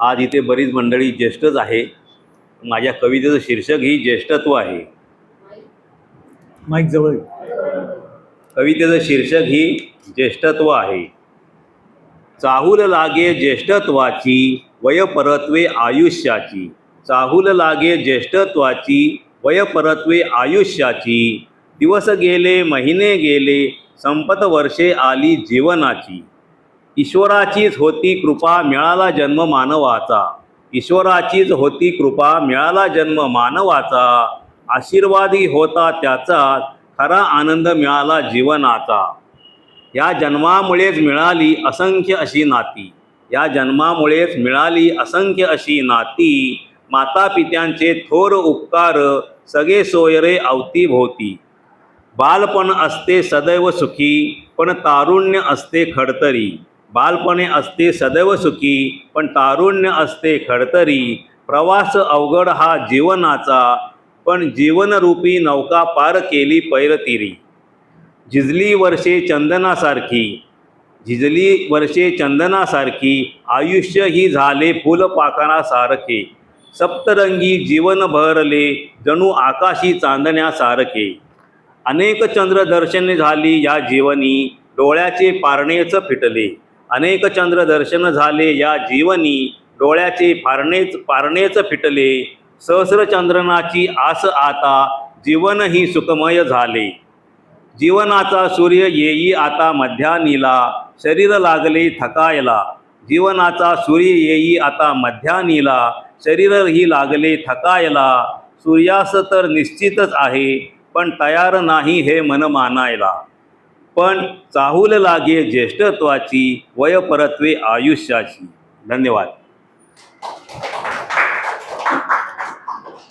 आज इथे बरीच मंडळी ज्येष्ठच आहे. माझ्या कवितेचं शीर्षक ही ज्येष्ठत्व आहे. माईक जवळ. कवितेचं शीर्षक ही ज्येष्ठत्व आहे. चाहूल लागे ज्येष्ठत्वाची वय परत्वे आयुष्याची. चाहूल लागे ज्येष्ठत्वाची वय परत्वे आयुष्याची. दिवस गेले महिने गेले संपत वर्षे आली जीवनाची. ईश्वराचीच होती कृपा मिळाला जन्म मानवाचा. ईश्वराचीच होती कृपा मिळाला जन्म मानवाचा. आशीर्वादी होता त्याचा खरा आनंद मिळाला जीवनाचा. या जन्मामुळेच मिळाली असंख्य अशी नाती. या जन्मामुळेच मिळाली असंख्य अशी नाती. माता पित्यांचे थोर उपकार सगळे सोयरे अवतीभोवती बालपण असते सदैव सुखी पण तारुण्य असते खडतरी. बालपणे असते सदैव सुखी पण तारुण्य असते खडतरी. प्रवास अवघड हा जीवनाचा पण जीवनरूपी नौका पार केली पैरतिरी. झिजली वर्षे चंदनासारखी झिजली वर्षे चंदनासारखी आयुष्य ही झाले फुलपाखरासारखे सप्तरंगी जीवन भरले जणू आकाशी चांदण्यासारखे. अनेक चंद्रदर्शने झाली या जीवनी डोळ्याचे पारणेच फिटले. अनेक चंद्र दर्शन झाले या जीवनी डोळ्याचे फारणेच पारणेच फिटले. सहस्रचंद्रनाची आस आता जीवनही सुखमय झाले. जीवनाचा सूर्य येई आता मध्यानीला शरीर लागले थकायला. जीवनाचा सूर्य येई आता मध्यानीला शरीरही लागले थकायला. सूर्यास तर निश्चितच आहे पण तयार नाही हे मन मानायला. पण चाहूल लागे ज्येष्ठत्वाची वयपरत्वे आयुष्याची. धन्यवाद.